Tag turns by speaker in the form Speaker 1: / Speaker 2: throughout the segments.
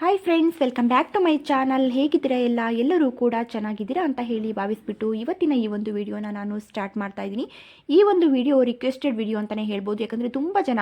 Speaker 1: Hi friends welcome back to my channel ಹೇಗಿದ್ದೀರಾ ಎಲ್ಲ? ಎಲ್ಲರೂ ಕೂಡ ಚೆನ್ನಾಗಿದ್ದೀರಾ ಅಂತ ಹೇಳಿ ಭಾವಿಸ್ಬಿಟ್ಟು ಇವತ್ತಿನ ಈ ಒಂದು ವಿಡಿಯೋನ ನಾನು ಸ್ಟಾರ್ಟ್ ಮಾಡ್ತಾ ಇದ್ದೀನಿ. ಈ ಒಂದು ವಿಡಿಯೋ ರಿಕ್ವೆಸ್ಟೆಡ್ ವಿಡಿಯೋ ಅಂತಲೇ ಹೇಳ್ಬೋದು. ಯಾಕಂದರೆ ತುಂಬ ಜನ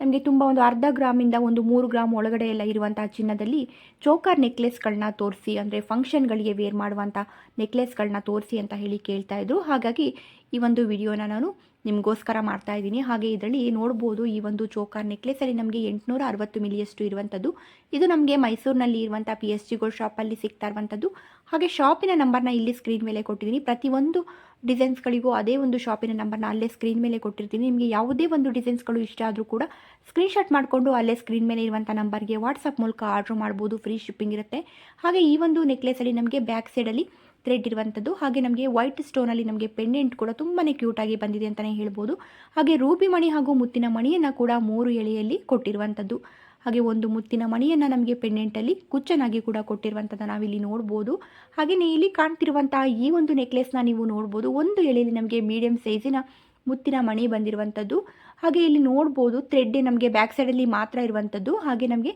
Speaker 1: ನಮಗೆ ತುಂಬ ಒಂದು ಅರ್ಧ ಗ್ರಾಮಿಂದ ಒಂದು ಮೂರು ಗ್ರಾಮ್ ಒಳಗಡೆ ಎಲ್ಲ ಇರುವಂಥ ಚಿನ್ನದಲ್ಲಿ ಚೋಕಾರ್ ನೆಕ್ಲೆಸ್ಗಳನ್ನ ತೋರಿಸಿ, ಅಂದರೆ ಫಂಕ್ಷನ್ಗಳಿಗೆ ವೇರ್ ಮಾಡುವಂಥ ನೆಕ್ಲೆಸ್ಗಳನ್ನ ತೋರಿಸಿ ಅಂತ ಹೇಳಿ ಕೇಳ್ತಾ ಇದ್ರು. ಹಾಗಾಗಿ ಈ ಒಂದು ವಿಡಿಯೋನ ನಾನು ನಿಮಗೋಸ್ಕರ ಮಾಡ್ತಾ ಇದ್ದೀನಿ. ಹಾಗೆ ಇದರಲ್ಲಿ ನೋಡ್ಬೋದು ಈ ಒಂದು ಚೋಕಾರ್ ನೆಕ್ಲೆಸಲ್ಲಿ ನಮಗೆ ಎಂಟುನೂರ ಅರವತ್ತು ಮಿಲಿಯಷ್ಟು ಇರುವಂಥದ್ದು. ಇದು ನಮಗೆ ಮೈಸೂರಿನಲ್ಲಿ ಇರುವಂಥ ಪಿ ಎಸ್ ಜಿ ಗೋಲ್ಡ್ ಶಾಪಲ್ಲಿ ಸಿಗ್ತಾ ಇರುವಂಥದ್ದು. ಹಾಗೆ ಶಾಪಿನ ನಂಬರ್ನ ಇಲ್ಲಿ ಸ್ಕ್ರೀನ್ ಮೇಲೆ ಕೊಟ್ಟಿದ್ದೀನಿ. ಪ್ರತಿಯೊಂದು ಡಿಸೈನ್ಸ್ಗಳಿಗೂ ಅದೇ ಒಂದು ಶಾಪಿನ ನಂಬರ್ನ ಅಲ್ಲೇ ಸ್ಕ್ರೀನ್ ಮೇಲೆ ಕೊಟ್ಟಿರ್ತೀನಿ. ನಿಮಗೆ ಯಾವುದೇ ಒಂದು ಡಿಸೈನ್ಸ್ಗಳು ಇಷ್ಟ ಆದರೂ ಕೂಡ ಸ್ಕ್ರೀನ್ಶಾಟ್ ಮಾಡಿಕೊಂಡು ಅಲ್ಲೇ ಸ್ಕ್ರೀನ್ ಮೇಲೆ ಇರುವಂಥ ನಂಬರ್ಗೆ ವಾಟ್ಸಪ್ ಮೂಲಕ ಆರ್ಡ್ರ್ ಮಾಡ್ಬೋದು. ಫ್ರೀ ಶಿಪ್ಪಿಂಗ್ ಇರುತ್ತೆ. ಹಾಗೆ ಈ ಒಂದು ನೆಕ್ಲೆಸಲ್ಲಿ ನಮಗೆ ಬ್ಯಾಕ್ ಸೈಡಲ್ಲಿ ಥ್ರೆಡ್ ಇರುವಂಥದ್ದು ಹಾಗೆ ನಮಗೆ ವೈಟ್ ಸ್ಟೋನಲ್ಲಿ ನಮಗೆ ಪೆಂಡೆಂಟ್ ಕೂಡ ತುಂಬಾ ಕ್ಯೂಟಾಗಿ ಬಂದಿದೆ ಅಂತಲೇ ಹೇಳ್ಬೋದು. ಹಾಗೆ ರೂಬಿ ಮಣಿ ಹಾಗೂ ಮುತ್ತಿನ ಮಣಿಯನ್ನು ಕೂಡ ಮೂರು ಎಳೆಯಲ್ಲಿ ಕೊಟ್ಟಿರುವಂಥದ್ದು ಹಾಗೆ ಒಂದು ಮುತ್ತಿನ ಮಣಿಯನ್ನು ನಮಗೆ ಪೆಂಡೆಂಟಲ್ಲಿ ಕುಚ್ಚನಾಗಿ ಕೂಡ ಕೊಟ್ಟಿರುವಂಥದ್ದು ನಾವಿಲ್ಲಿ ನೋಡ್ಬೋದು. ಹಾಗೆಯೇ ಇಲ್ಲಿ ಕಾಣ್ತಿರುವಂತಹ ಈ ಒಂದು ನೆಕ್ಲೆಸ್ನ ನೀವು ನೋಡ್ಬೋದು. ಒಂದು ಎಳೆಯಲ್ಲಿ ನಮಗೆ ಮೀಡಿಯಂ ಸೈಜಿನ ಮುತ್ತಿನ ಮಣಿ ಬಂದಿರುವಂಥದ್ದು ಹಾಗೆ ಇಲ್ಲಿ ನೋಡ್ಬೋದು ಥ್ರೆಡ್ಡೆ ನಮಗೆ ಬ್ಯಾಕ್ ಸೈಡಲ್ಲಿ ಮಾತ್ರ ಇರುವಂಥದ್ದು ಹಾಗೆ ನಮಗೆ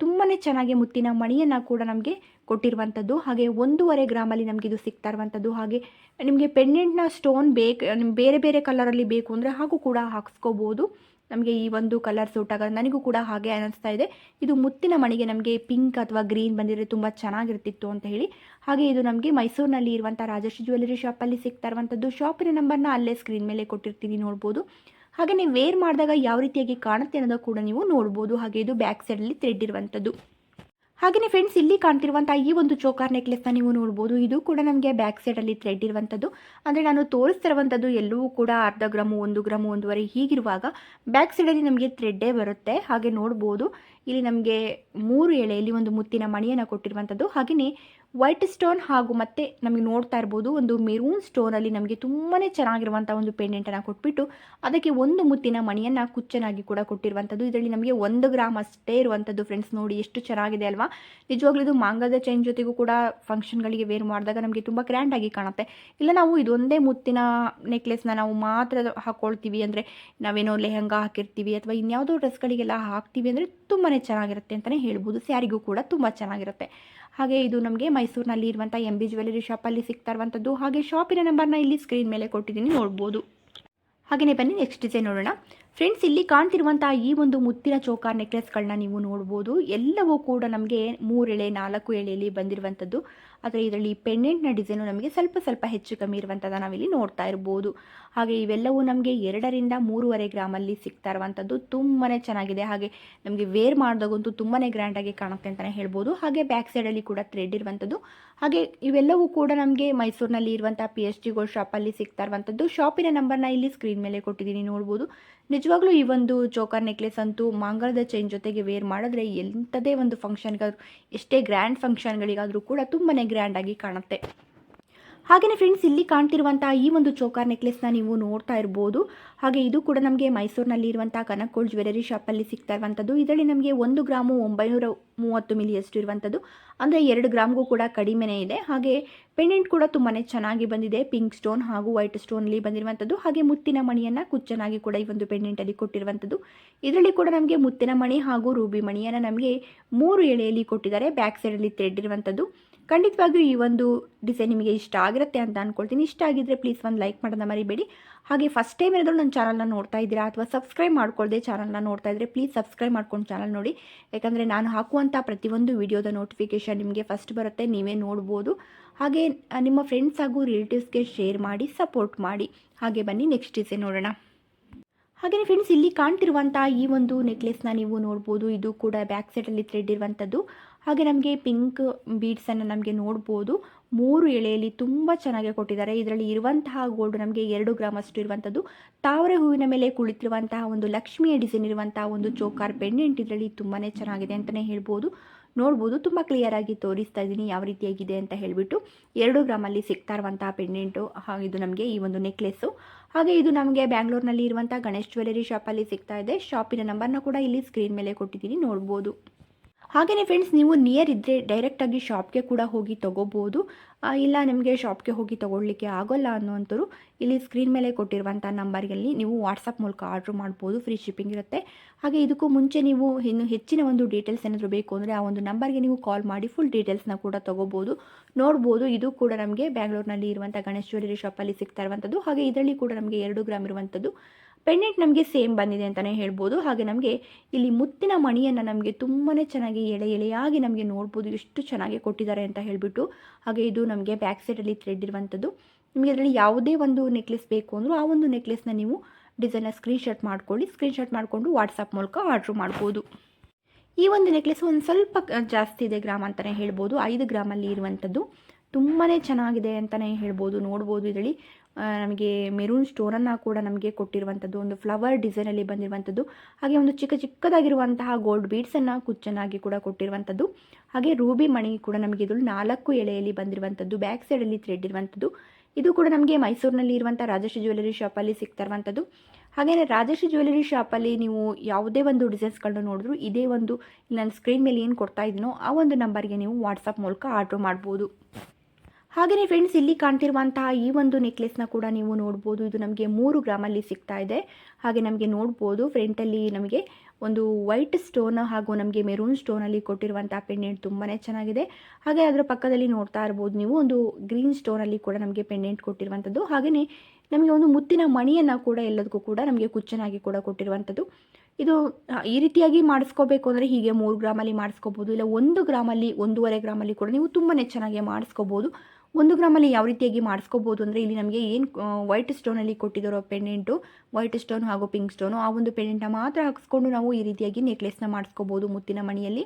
Speaker 1: ತುಂಬಾ ಚೆನ್ನಾಗಿ ಮುತ್ತಿನ ಮಣಿಯನ್ನು ಕೂಡ ನಮಗೆ ಕೊಟ್ಟಿರುವಂಥದ್ದು. ಹಾಗೆ ಒಂದೂವರೆ ಗ್ರಾಮಲ್ಲಿ ನಮಗೆ ಇದು ಸಿಗ್ತಾ ಇರುವಂಥದ್ದು. ಹಾಗೆ ನಿಮಗೆ ಪೆಂಡೆಂಟ್ನ ಸ್ಟೋನ್ ಬೇಕು ನಿಮ್ಗೆ ಬೇರೆ ಬೇರೆ ಕಲರಲ್ಲಿ ಬೇಕು ಅಂದರೆ ಹಾಗೂ ಕೂಡ ಹಾಕ್ಸ್ಕೋಬೋದು. ನಮಗೆ ಈ ಒಂದು ಕಲರ್ ಸೂಟ್ ಆಗ ನನಗೂ ಕೂಡ ಹಾಗೆ ಅನ್ನಿಸ್ತಾ ಇದೆ. ಇದು ಮುತ್ತಿನ ಮಣಿಗೆ ನಮಗೆ ಪಿಂಕ್ ಅಥವಾ ಗ್ರೀನ್ ಬಂದಿದ್ರೆ ತುಂಬ ಚೆನ್ನಾಗಿರ್ತಿತ್ತು ಅಂತ ಹೇಳಿ. ಹಾಗೆ ಇದು ನಮಗೆ ಮೈಸೂರಿನಲ್ಲಿ ಇರುವಂಥ ರಾಜಶ್ರೀ ಜ್ಯುವೆಲರಿ ಶಾಪಲ್ಲಿ ಸಿಗ್ತಾ ಇರುವಂಥದ್ದು. ಶಾಪಿನ ನಂಬರ್ನ ಅಲ್ಲೇ ಸ್ಕ್ರೀನ್ ಮೇಲೆ ಕೊಟ್ಟಿರ್ತೀನಿ ನೋಡ್ಬೋದು. ಹಾಗೆ ನೀವು ವೇರ್ ಮಾಡಿದಾಗ ಯಾವ ರೀತಿಯಾಗಿ ಕಾಣುತ್ತೆ ಅನ್ನೋದು ಕೂಡ ನೀವು ನೋಡ್ಬೋದು. ಹಾಗೆ ಇದು ಬ್ಯಾಕ್ ಸೈಡಲ್ಲಿ ಥ್ರೆಡ್ ಇರುವಂಥದ್ದು. ಹಾಗೆಯೇ ಫ್ರೆಂಡ್ಸ್ ಇಲ್ಲಿ ಕಾಣ್ತಿರುವಂಥ ಈ ಒಂದು ಚೋಕಾರ್ ನೆಕ್ಲೆಸ್ನ ನೀವು ನೋಡ್ಬೋದು. ಇದು ಕೂಡ ನಮಗೆ ಬ್ಯಾಕ್ ಸೈಡಲ್ಲಿ ಥ್ರೆಡ್ ಇರುವಂಥದ್ದು ಅಂದರೆ ನಾನು ತೋರಿಸ್ತಿರುವಂಥದ್ದು ಎಲ್ಲವೂ ಕೂಡ ಅರ್ಧ ಗ್ರಾಮು, ಒಂದು ಗ್ರಾಮು, ಒಂದೂವರೆ ಹೀಗಿರುವಾಗ ಬ್ಯಾಕ್ ಸೈಡಲ್ಲಿ ನಮಗೆ ಥ್ರೆಡ್ಡೇ ಬರುತ್ತೆ. ಹಾಗೆ ನೋಡ್ಬೋದು. ಇಲ್ಲಿ ನಮಗೆ ಮೂರು ಎಳೆಯಲ್ಲಿ ಒಂದು ಮುತ್ತಿನ ಮಣಿಯನ್ನು ಕೊಟ್ಟಿರುವಂಥದ್ದು ಹಾಗೆಯೇ ವೈಟ್ ಸ್ಟೋನ್ ಹಾಗೂ ಮತ್ತೆ ನಮಗೆ ನೋಡ್ತಾ ಇರ್ಬೋದು ಒಂದು ಮೆರೂನ್ ಸ್ಟೋನಲ್ಲಿ ನಮಗೆ ತುಂಬಾ ಚೆನ್ನಾಗಿರುವಂಥ ಒಂದು ಪೆಂಡೆಂಟನ್ನು ಕೊಟ್ಬಿಟ್ಟು ಅದಕ್ಕೆ ಒಂದು ಮುತ್ತಿನ ಮಣಿಯನ್ನು ಕುಚ್ಚನಾಗಿ ಕೂಡ ಕೊಟ್ಟಿರುವಂಥದ್ದು. ಇದರಲ್ಲಿ ನಮಗೆ ಒಂದು ಗ್ರಾಮ್ ಅಷ್ಟೇ ಇರುವಂಥದ್ದು ಫ್ರೆಂಡ್ಸ್ ನೋಡಿ ಎಷ್ಟು ಚೆನ್ನಾಗಿದೆ ಅಲ್ವಾ? ನಿಜವಾಗ್ಲೂ ಇದು ಮಾಂಗಲ್ಯ ಚೈನ್ ಜೊತೆಗೂ ಕೂಡ ಫಂಕ್ಷನ್ಗಳಿಗೆ ವೇರ್ ಮಾಡಿದಾಗ ನಮಗೆ ತುಂಬ ಗ್ರ್ಯಾಂಡಾಗಿ ಕಾಣುತ್ತೆ. ಇಲ್ಲ ನಾವು ಇದೊಂದೇ ಮುತ್ತಿನ ನೆಕ್ಲೆಸ್ನ ನಾವು ಮಾತ್ರ ಹಾಕೊಳ್ತೀವಿ ಅಂದರೆ ನಾವೇನೋ ಲೆಹಂಗಾ ಹಾಕಿರ್ತೀವಿ ಅಥವಾ ಇನ್ಯಾವುದೋ ಡ್ರೆಸ್ಗಳಿಗೆಲ್ಲ ಹಾಕ್ತೀವಿ ಅಂದರೆ ತುಂಬಾ ಚೆನ್ನಾಗಿರುತ್ತೆ ಅಂತಲೇ ಹೇಳ್ಬೋದು. ಸ್ಯಾರಿಗೂ ಕೂಡ ತುಂಬ ಚೆನ್ನಾಗಿರುತ್ತೆ. ಹಾಗೆ ಇದು ನಮಗೆ ಮೈಸೂರಿನಲ್ಲಿ ಇರುವಂಥ ಎಂ ಬಿ ಜ್ಯುವೆಲರಿ ಶಾಪಲ್ಲಿ ಸಿಗ್ತಾ ಇರುವಂಥದ್ದು ಹಾಗೆ ಶಾಪಿನ ನಂಬರ್ನ ಇಲ್ಲಿ ಸ್ಕ್ರೀನ್ ಮೇಲೆ ಕೊಟ್ಟಿದ್ದೀನಿ, ನೋಡ್ಬೋದು. ಹಾಗೆಯೇ ಬನ್ನಿ ನೆಕ್ಸ್ಟ್ ಡಿಸೈನ್ ನೋಡೋಣ. ಫ್ರೆಂಡ್ಸ್ ಇಲ್ಲಿ ಕಾಣ್ತಿರುವಂತಹ ಈ ಒಂದು ಮುತ್ತಿನ ಚೋಕಾರ್ ನೆಕ್ಲೆಸ್ಗಳನ್ನ ನೀವು ನೋಡ್ಬೋದು. ಎಲ್ಲವೂ ಕೂಡ ನಮಗೆ ಮೂರೆಳೆ, ನಾಲ್ಕು ಎಳೆಯಲ್ಲಿ ಬಂದಿರುವಂಥದ್ದು. ಆದರೆ ಇದರಲ್ಲಿ ಪೆಂಡೆಂಟ್ನ ಡಿಸೈನು ನಮಗೆ ಸ್ವಲ್ಪ ಸ್ವಲ್ಪ ಹೆಚ್ಚು ಕಮ್ಮಿ ಇರುವಂಥದ್ದು ನಾವಿಲ್ಲಿ ನೋಡ್ತಾ ಇರ್ಬೋದು. ಹಾಗೆ ಇವೆಲ್ಲವೂ ನಮಗೆ ಎರಡರಿಂದ ಮೂರುವರೆ ಗ್ರಾಮಲ್ಲಿ ಸಿಗ್ತಾ ಇರುವಂಥದ್ದು. ತುಂಬಾ ಚೆನ್ನಾಗಿದೆ. ಹಾಗೆ ನಮಗೆ ವೇರ್ ಮಾಡಿದಾಗಂತೂ ತುಂಬಾ ಗ್ರ್ಯಾಂಡಾಗಿ ಕಾಣುತ್ತೆ ಅಂತಲೇ ಹೇಳ್ಬೋದು. ಹಾಗೆ ಬ್ಯಾಕ್ ಸೈಡಲ್ಲಿ ಕೂಡ ಥ್ರೆಡ್ ಇರುವಂಥದ್ದು. ಹಾಗೆ ಇವೆಲ್ಲವೂ ಕೂಡ ನಮಗೆ ಮೈಸೂರಿನಲ್ಲಿ ಇರುವಂಥ ಪಿ ಎಚ್ ಡಿ ಗೋಲ್ಡ್ ಶಾಪಲ್ಲಿ ಸಿಗ್ತಾ ಇರುವಂಥದ್ದು ಶಾಪಿನ ನಂಬರ್ನ ಇಲ್ಲಿ ಸ್ಕ್ರೀನ್ ಮೇಲೆ ಕೊಟ್ಟಿದ್ದೀನಿ, ನೋಡ್ಬೋದು. ನಿಜವಾಗ್ಲೂ ಈ ಒಂದು ಚೋಕರ್ ನೆಕ್ಲೆಸ್ ಅಂತೂ ಮಾಂಗಲದ ಚೈನ್ ಜೊತೆಗೆ ವೇರ್ ಮಾಡಿದ್ರೆ ಎಂಥದೇ ಒಂದು ಫಂಕ್ಷನ್ಗಾದ್ರೂ ಎಷ್ಟೇ ಗ್ರ್ಯಾಂಡ್ ಫಂಕ್ಷನ್ಗಳಿಗಾದರೂ ಕೂಡ ತುಂಬಾ ಗ್ರ್ಯಾಂಡಾಗಿ ಕಾಣುತ್ತೆ. ಹಾಗೆಯೇ ಫ್ರೆಂಡ್ಸ್ ಇಲ್ಲಿ ಕಾಣ್ತಿರುವಂಥ ಈ ಒಂದು ಚೋಕಾರ್ ನೆಕ್ಲೆಸ್ನ ನೀವು ನೋಡ್ತಾ ಇರ್ಬೋದು. ಹಾಗೆ ಇದು ಕೂಡ ನಮಗೆ ಮೈಸೂರಿನಲ್ಲಿ ಇರುವಂಥ ಕನಕೋಳ್ ಜ್ಯುವೆಲರಿ ಶಾಪಲ್ಲಿ ಸಿಗ್ತಾ ಇರುವಂಥದ್ದು ಇದರಲ್ಲಿ ನಮಗೆ ಒಂದು ಗ್ರಾಮು ಒಂಬೈನೂರ ಮೂವತ್ತು ಮಿಲಿಯಷ್ಟು ಇರುವಂಥದ್ದು ಅಂದರೆ ಎರಡು ಗ್ರಾಮ್ಗೂ ಕೂಡ ಕಡಿಮೆನೇ ಇದೆ. ಹಾಗೆ ಪೆಂಡೆಂಟ್ ಕೂಡ ತುಂಬಾ ಚೆನ್ನಾಗಿ ಬಂದಿದೆ. ಪಿಂಕ್ ಸ್ಟೋನ್ ಹಾಗೂ ವೈಟ್ ಸ್ಟೋನಲ್ಲಿ ಬಂದಿರುವಂಥದ್ದು ಹಾಗೆ ಮುತ್ತಿನ ಮಣಿಯನ್ನು ಕುಚ್ಚನಾಗಿ ಕೂಡ ಈ ಒಂದು ಪೆಂಡೆಂಟಲ್ಲಿ ಕೊಟ್ಟಿರುವಂಥದ್ದು ಇದರಲ್ಲಿ ಕೂಡ ನಮಗೆ ಮುತ್ತಿನ ಮಣಿ ಹಾಗೂ ರೂಬಿ ಮಣಿಯನ್ನು ನಮಗೆ ಮೂರು ಎಳೆಯಲ್ಲಿ ಕೊಟ್ಟಿದ್ದಾರೆ. ಬ್ಯಾಕ್ ಸೈಡಲ್ಲಿ ಥ್ರೆಡ್ ಇರುವಂಥದ್ದು ಖಂಡಿತವಾಗಿಯೂ ಈ ಒಂದು ಡಿಸೈನ್ ನಿಮಗೆ ಇಷ್ಟ ಆಗಿರುತ್ತೆ ಅಂತ ಅಂದ್ಕೊಳ್ತೀನಿ ಇಷ್ಟ ಆಗಿದ್ದರೆ ಪ್ಲೀಸ್ ಒಂದು ಲೈಕ್ ಮಾಡೋದನ್ನ ಮರಿಬೇಡಿ. ಹಾಗೆ ಫಸ್ಟ್ ಟೈಮ್ ಏನಾದರೂ ನನ್ನ ಚಾನಲ್ನ ನೋಡ್ತಾ ಇದ್ದೀರಾ ಅಥವಾ ಸಬ್ಸ್ಕ್ರೈಬ್ ಮಾಡ್ಕೊಳ್ಳದೆ ಚಾನಲ್ನ ನೋಡ್ತಾ ಇದ್ದರೆ ಪ್ಲೀಸ್ ಸಬ್ಸ್ಕ್ರೈಬ್ ಮಾಡ್ಕೊಂಡು ಚಾನಲ್ ನೋಡಿ. ಯಾಕಂದರೆ ನಾನು ಹಾಕುವಂಥ ಪ್ರತಿಯೊಂದು ವೀಡಿಯೋದ ನೋಟಿಫಿಕೇಷನ್ ನಿಮಗೆ ಫಸ್ಟ್ ಬರುತ್ತೆ, ನೀವೇ ನೋಡ್ಬೋದು. ಹಾಗೆ ನಿಮ್ಮ ಫ್ರೆಂಡ್ಸ್ ಹಾಗೂ ರಿಲೇಟಿವ್ಸ್ಗೆ ಶೇರ್ ಮಾಡಿ ಸಪೋರ್ಟ್ ಮಾಡಿ. ಹಾಗೆ ಬನ್ನಿ ನೆಕ್ಸ್ಟ್ ಡಿಸೈನ್ ನೋಡೋಣ. ಹಾಗೆಯೇ ಫ್ರೆಂಡ್ಸ್ ಇಲ್ಲಿ ಕಾಣ್ತಿರುವಂಥ ಈ ಒಂದು ನೆಕ್ಲೆಸ್ನ ನೀವು ನೋಡ್ಬೋದು. ಇದು ಕೂಡ ಬ್ಯಾಕ್ ಸೈಡಲ್ಲಿ ಥ್ರೆಡ್ ಇರುವಂಥದ್ದು ಹಾಗೆ ನಮಗೆ ಪಿಂಕ್ ಬೀಡ್ಸನ್ನು ನಮಗೆ ನೋಡ್ಬೋದು. ಮೂರು ಎಳೆಯಲ್ಲಿ ತುಂಬ ಚೆನ್ನಾಗಿ ಕೊಟ್ಟಿದ್ದಾರೆ. ಇದರಲ್ಲಿ ಇರುವಂತಹ ಗೋಲ್ಡ್ ನಮಗೆ ಎರಡು ಗ್ರಾಮ್ ಅಷ್ಟು ಇರುವಂಥದ್ದು. ತಾವರೆ ಹೂವಿನ ಮೇಲೆ ಕುಳಿತಿರುವಂತಹ ಒಂದು ಲಕ್ಷ್ಮಿಯ ಡಿಸೈನ್ ಇರುವಂತಹ ಒಂದು ಚೋಕಾರ್ ಪೆಂಡೆಂಟ್ ಇದರಲ್ಲಿ ತುಂಬಾ ಚೆನ್ನಾಗಿದೆ ಅಂತಲೇ ಹೇಳ್ಬೋದು. ನೋಡ್ಬೋದು, ತುಂಬ ಕ್ಲಿಯರಾಗಿ ತೋರಿಸ್ತಾ ಇದ್ದೀನಿ ಯಾವ ರೀತಿಯಾಗಿದೆ ಅಂತ ಹೇಳಿಬಿಟ್ಟು. ಎರಡು ಗ್ರಾಮಲ್ಲಿ ಸಿಗ್ತಾ ಇರುವಂತಹ ಪೆಂಡೆಂಟು ಇದು ನಮಗೆ ಈ ಒಂದು ನೆಕ್ಲೆಸ್ಸು ಹಾಗೆ ಇದು ನಮಗೆ ಬ್ಯಾಂಗ್ಳೂರ್ನಲ್ಲಿ ಇರುವಂಥ ಗಣೇಶ್ ಜ್ಯುವೆಲರಿ ಶಾಪಲ್ಲಿ ಸಿಗ್ತಾ ಇದೆ. ಶಾಪಿನ ನಂಬರ್ನ ಕೂಡ ಇಲ್ಲಿ ಸ್ಕ್ರೀನ್ ಮೇಲೆ ಕೊಟ್ಟಿದ್ದೀನಿ, ನೋಡ್ಬೋದು. ಹಾಗೆಯೇ ಫ್ರೆಂಡ್ಸ್ ನೀವು ನಿಯರ್ ಇದ್ದರೆ ಡೈರೆಕ್ಟಾಗಿ ಶಾಪ್ಗೆ ಕೂಡ ಹೋಗಿ ತೊಗೋಬೋದು. ಇಲ್ಲ ನಿಮಗೆ ಶಾಪ್ಗೆ ಹೋಗಿ ತೊಗೊಳ್ಳಿಕ್ಕೆ ಆಗೋಲ್ಲ ಅನ್ನುವಂಥರು ಇಲ್ಲಿ ಸ್ಕ್ರೀನ್ ಮೇಲೆ ಕೊಟ್ಟಿರುವಂಥ ನಂಬರ್ಗಳಲ್ಲಿ ನೀವು ವಾಟ್ಸಪ್ ಮೂಲಕ ಆರ್ಡ್ರ್ ಮಾಡ್ಬೋದು ಫ್ರೀ ಶಿಪ್ಪಿಂಗ್ ಇರುತ್ತೆ. ಹಾಗೆ ಇದಕ್ಕೂ ಮುಂಚೆ ನೀವು ಇನ್ನು ಹೆಚ್ಚಿನ ಒಂದು ಡೀಟೇಲ್ಸ್ ಏನಾದರೂ ಬೇಕು ಅಂದರೆ ಆ ಒಂದು ನಂಬರ್ಗೆ ನೀವು ಕಾಲ್ ಮಾಡಿ ಫುಲ್ ಡೀಟೇಲ್ಸ್ನ ಕೂಡ ತೊಗೋಬೋದು. ನೋಡ್ಬೋದು, ಇದು ಕೂಡ ನಮಗೆ ಬ್ಯಾಂಗ್ಳೂರಿನಲ್ಲಿ ಇರುವಂಥ ಗಣೇಶ್ ಜ್ಯುವೆಲರಿ ಶಾಪಲ್ಲಿ ಸಿಗ್ತಾ ಇರುವಂಥದ್ದು ಹಾಗೆ ಇದರಲ್ಲಿ ಕೂಡ ನಮಗೆ ಎರಡು ಗ್ರಾಮ್ ಇರುವಂಥದ್ದು ಪೆಂಡೆಂಟ್ ನಮಗೆ ಸೇಮ್ ಬಂದಿದೆ ಅಂತಲೇ ಹೇಳ್ಬೋದು. ಹಾಗೆ ನಮಗೆ ಇಲ್ಲಿ ಮುತ್ತಿನ ಮಣಿಯನ್ನು ನಮಗೆ ತುಂಬಾ ಚೆನ್ನಾಗಿ ಎಳೆ ಎಳೆಯಾಗಿ ನಮಗೆ ನೋಡ್ಬೋದು. ಎಷ್ಟು ಚೆನ್ನಾಗಿ ಕೊಟ್ಟಿದ್ದಾರೆ ಅಂತ ಹೇಳಿಬಿಟ್ಟು. ಹಾಗೆ ಇದು ನಮಗೆ ಬ್ಯಾಕ್ ಸೈಡಲ್ಲಿ ಥ್ರೆಡ್ ಇರುವಂಥದ್ದು. ನಿಮಗೆ ಅದರಲ್ಲಿ ಯಾವುದೇ ಒಂದು ನೆಕ್ಲೆಸ್ ಬೇಕು ಅಂದರೂ ಆ ಒಂದು ನೆಕ್ಲೆಸ್ನ ನೀವು ಡಿಸೈನ್ನ ಸ್ಕ್ರೀನ್ಶಾಟ್ ಮಾಡ್ಕೊಳ್ಳಿ. ಸ್ಕ್ರೀನ್ಶಾಟ್ ಮಾಡಿಕೊಂಡು ವಾಟ್ಸಪ್ ಮೂಲಕ ಆರ್ಡ್ರ್ ಮಾಡ್ಬೋದು. ಈ ಒಂದು ನೆಕ್ಲೆಸ್ ಒಂದು ಸ್ವಲ್ಪ ಜಾಸ್ತಿ ಇದೆ ಗ್ರಾಮ್ ಅಂತಲೇ ಹೇಳ್ಬೋದು. ಐದು ಗ್ರಾಮಲ್ಲಿ ಇರುವಂಥದ್ದು. ತುಂಬಾ ಚೆನ್ನಾಗಿದೆ ಅಂತಲೇ ಹೇಳ್ಬೋದು. ನೋಡ್ಬೋದು ಇದರಲ್ಲಿ. ನಮಗೆ ಮೆರೂನ್ ಸ್ಟೋನನ್ನು ಕೂಡ ನಮಗೆ ಕೊಟ್ಟಿರುವಂಥದ್ದು ಒಂದು ಫ್ಲವರ್ ಡಿಸೈನಲ್ಲಿ ಬಂದಿರುವಂಥದ್ದು ಹಾಗೆ ಒಂದು ಚಿಕ್ಕ ಚಿಕ್ಕದಾಗಿರುವಂತಹ ಗೋಲ್ಡ್ ಬೀಡ್ಸನ್ನು ಕುಚ್ಚನ್ನಾಗಿ ಕೂಡ ಕೊಟ್ಟಿರುವಂಥದ್ದು ಹಾಗೆ ರೂಬಿ ಮಣಿ ಕೂಡ ನಮಗೆ ಇದು ನಾಲ್ಕು ಎಳೆಯಲ್ಲಿ ಬಂದಿರುವಂಥದ್ದು ಬ್ಯಾಕ್ ಸೈಡಲ್ಲಿ ಥ್ರೆಡ್ ಇರುವಂಥದ್ದು ಇದು ಕೂಡ ನಮಗೆ ಮೈಸೂರಿನಲ್ಲಿ ಇರುವಂಥ ರಾಜಶ್ರೀ ಜ್ಯುವೆಲರಿ ಶಾಪಲ್ಲಿ ಸಿಗ್ತಾ ಇರುವಂಥದ್ದು ಹಾಗೆಯೇ ರಾಜಶ್ರೀ ಜ್ಯುವೆಲರಿ ಶಾಪಲ್ಲಿ ನೀವು ಯಾವುದೇ ಒಂದು ಡಿಸೈನ್ಸ್ಗಳನ್ನ ನೋಡಿದ್ರು ಇದೇ ಒಂದು ನನ್ನ ನಾನು ಸ್ಕ್ರೀನ್ ಮೇಲೆ ಏನು ಕೊಡ್ತಾ ಇದ್ದೀನೋ ಆ ಒಂದು ನಂಬರ್ಗೆ ನೀವು ವಾಟ್ಸಪ್ ಮೂಲಕ ಆರ್ಡ್ರ್ ಮಾಡ್ಬೋದು. ಹಾಗೆಯೇ ಫ್ರೆಂಡ್ಸ್ ಇಲ್ಲಿ ಕಾಣ್ತಿರುವಂತಹ ಈ ಒಂದು ನೆಕ್ಲೆಸ್ನ ಕೂಡ ನೀವು ನೋಡ್ಬೋದು. ಇದು ನಮಗೆ ಮೂರು ಗ್ರಾಮಲ್ಲಿ ಸಿಗ್ತಾ ಇದೆ. ಹಾಗೆ ನಮಗೆ ನೋಡ್ಬೋದು ಫ್ರಂಟಲ್ಲಿ ನಮಗೆ ಒಂದು ವೈಟ್ ಸ್ಟೋನ್ ಹಾಗೂ ನಮಗೆ ಮೆರೂನ್ ಸ್ಟೋನಲ್ಲಿ ಕೊಟ್ಟಿರುವಂಥ ಪೆಂಡೆಂಟ್ ತುಂಬಾ ಚೆನ್ನಾಗಿದೆ. ಹಾಗೆ ಅದರ ಪಕ್ಕದಲ್ಲಿ ನೋಡ್ತಾ ಇರ್ಬೋದು ನೀವು, ಒಂದು ಗ್ರೀನ್ ಸ್ಟೋನಲ್ಲಿ ಕೂಡ ನಮಗೆ ಪೆಂಡೆಂಟ್ ಕೊಟ್ಟಿರುವಂಥದ್ದು. ಹಾಗೆಯೇ ನಮಗೆ ಒಂದು ಮುತ್ತಿನ ಮಣಿಯನ್ನು ಕೂಡ ಎಲ್ಲದಕ್ಕೂ ಕೂಡ ನಮಗೆ ಕುಚ್ಚನಾಗಿ ಕೂಡ ಕೊಟ್ಟಿರುವಂಥದ್ದು. ಇದು ಈ ರೀತಿಯಾಗಿ ಮಾಡಿಸ್ಕೋಬೇಕು ಅಂದರೆ ಹೀಗೆ ಮೂರು ಗ್ರಾಮಲ್ಲಿ ಮಾಡಿಸ್ಕೋಬೋದು. ಇಲ್ಲ, ಒಂದು ಗ್ರಾಮಲ್ಲಿ ಒಂದೂವರೆ ಗ್ರಾಮಲ್ಲಿ ಕೂಡ ನೀವು ತುಂಬಾ ಚೆನ್ನಾಗಿ ಮಾಡಿಸ್ಕೋಬೋದು. ಒಂದು ಗ್ರಾಮಲ್ಲಿ ಯಾವ ರೀತಿಯಾಗಿ ಮಾಡಿಸ್ಕೋಬೋದು ಅಂದರೆ ಇಲ್ಲಿ ನಮಗೆ ಏನು ವೈಟ್ ಸ್ಟೋನಲ್ಲಿ ಕೊಟ್ಟಿದ್ದಾರೋ ಪೆಂಡೆಂಟು ವೈಟ್ ಸ್ಟೋನ್ ಹಾಗೂ ಪಿಂಕ್ ಸ್ಟೋನು ಆ ಒಂದು ಪೆಂಡೆಂಟ್ನ ಮಾತ್ರ ಹಾಕಿಸ್ಕೊಂಡು ನಾವು ಈ ರೀತಿಯಾಗಿ ನೆಕ್ಲೆಸ್ನ ಮಾಡಿಸ್ಕೋಬೋದು ಮುತ್ತಿನ ಮಣಿಯಲ್ಲಿ.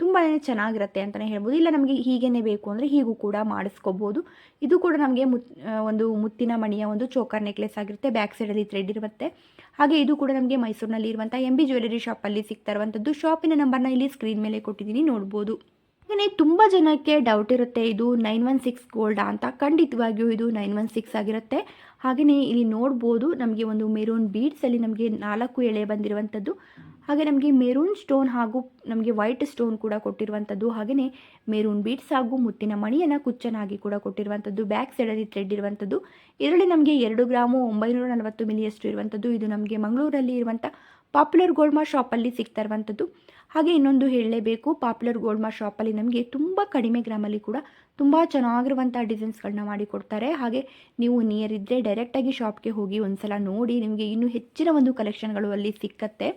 Speaker 1: ತುಂಬಾ ಚೆನ್ನಾಗಿರುತ್ತೆ ಅಂತಲೇ ಹೇಳ್ಬೋದು. ಇಲ್ಲ ನಮಗೆ ಹೀಗೇ ಬೇಕು ಅಂದರೆ ಹೀಗೂ ಕೂಡ ಮಾಡಿಸ್ಕೋಬೋದು. ಇದು ಕೂಡ ನಮಗೆ ಮುತ್ ಒಂದು ಮುತ್ತಿನ ಮಣಿಯ ಒಂದು ಚೋಕರ್ ನೆಕ್ಲೆಸ್ ಆಗಿರುತ್ತೆ. ಬ್ಯಾಕ್ ಸೈಡಲ್ಲಿ ಥ್ರೆಡ್ ಇರುತ್ತೆ ಹಾಗೆ ಇದು ಕೂಡ ನಮಗೆ ಮೈಸೂರಿನಲ್ಲಿ ಇರುವಂಥ ಎಂ ಬಿ ಜ್ಯುವೆಲರಿ ಶಾಪಲ್ಲಿ ಸಿಗ್ತಾ ಇರುವಂಥದ್ದು ಶಾಪಿನ ನಂಬರ್ನ ಇಲ್ಲಿ ಸ್ಕ್ರೀನ್ ಮೇಲೆ ಕೊಟ್ಟಿದ್ದೀನಿ, ನೋಡ್ಬೋದು. ಹಾಗೆಯೇ ತುಂಬ ಜನಕ್ಕೆ ಡೌಟ್ ಇರುತ್ತೆ, ಇದು ನೈನ್ ಒನ್ ಸಿಕ್ಸ್ ಗೋಲ್ಡ್ ಅಂತ. ಖಂಡಿತವಾಗಿಯೂ ಇದು ನೈನ್ ಒನ್ ಸಿಕ್ಸ್ ಆಗಿರುತ್ತೆ. ಹಾಗೆಯೇ ಇಲ್ಲಿ ನೋಡ್ಬೋದು, ನಮಗೆ ಒಂದು ಮೆರೂನ್ ಬೀಡ್ಸಲ್ಲಿ ನಮಗೆ ನಾಲ್ಕು ಎಳೆ ಬಂದಿರುವಂಥದ್ದು. ಹಾಗೆ ನಮಗೆ ಮೆರೂನ್ ಸ್ಟೋನ್ ಹಾಗೂ ನಮಗೆ ವೈಟ್ ಸ್ಟೋನ್ ಕೂಡ ಕೊಟ್ಟಿರುವಂಥದ್ದು ಹಾಗೆಯೇ ಮೆರೂನ್ ಬೀಟ್ಸ್ ಹಾಗೂ ಮುತ್ತಿನ ಮಣಿಯನ್ನು ಕುಚ್ಚನಾಗಿ ಕೂಡ ಕೊಟ್ಟಿರುವಂಥದ್ದು ಬ್ಯಾಕ್ ಸೈಡಲ್ಲಿ ಥ್ರೆಡ್ ಇರುವಂಥದ್ದು ಇದರಲ್ಲಿ ನಮಗೆ ಎರಡು ಗ್ರಾಮು ಒಂಬೈನೂರ ನಲವತ್ತು ಮಿಲಿಯಷ್ಟು ಇರುವಂಥದ್ದು ಇದು ನಮಗೆ ಮಂಗಳೂರಲ್ಲಿ ಇರುವಂಥ ಪಾಪ್ಯುಲರ್ ಗೋಲ್ಮಾ ಶಾಪಲ್ಲಿ ಸಿಗ್ತಾ ಇರುವಂಥದ್ದು ಹಾಗೆ ಇನ್ನೊಂದು ಹೇಳಲೇಬೇಕು ಪಾಪ್ಯುಲರ್ ಗೋಲ್ಮಾ ಶಾಪಲ್ಲಿ ನಮಗೆ ತುಂಬ ಕಡಿಮೆ ಗ್ರಾಮಲ್ಲಿ ಕೂಡ ತುಂಬ ಚೆನ್ನಾಗಿರುವಂಥ ಡಿಸೈನ್ಸ್ಗಳನ್ನ ಮಾಡಿ ಕೊಡ್ತಾರೆ. ಹಾಗೆ ನೀವು ನಿಯರ್ ಇದ್ದರೆ ಡೈರೆಕ್ಟಾಗಿ ಶಾಪ್ಗೆ ಹೋಗಿ ಒಂದ್ಸಲ ನೋಡಿ ನಿಮಗೆ ಇನ್ನೂ ಹೆಚ್ಚಿನ ಒಂದು ಕಲೆಕ್ಷನ್ಗಳು ಅಲ್ಲಿ ಸಿಕ್ಕತ್ತೆ.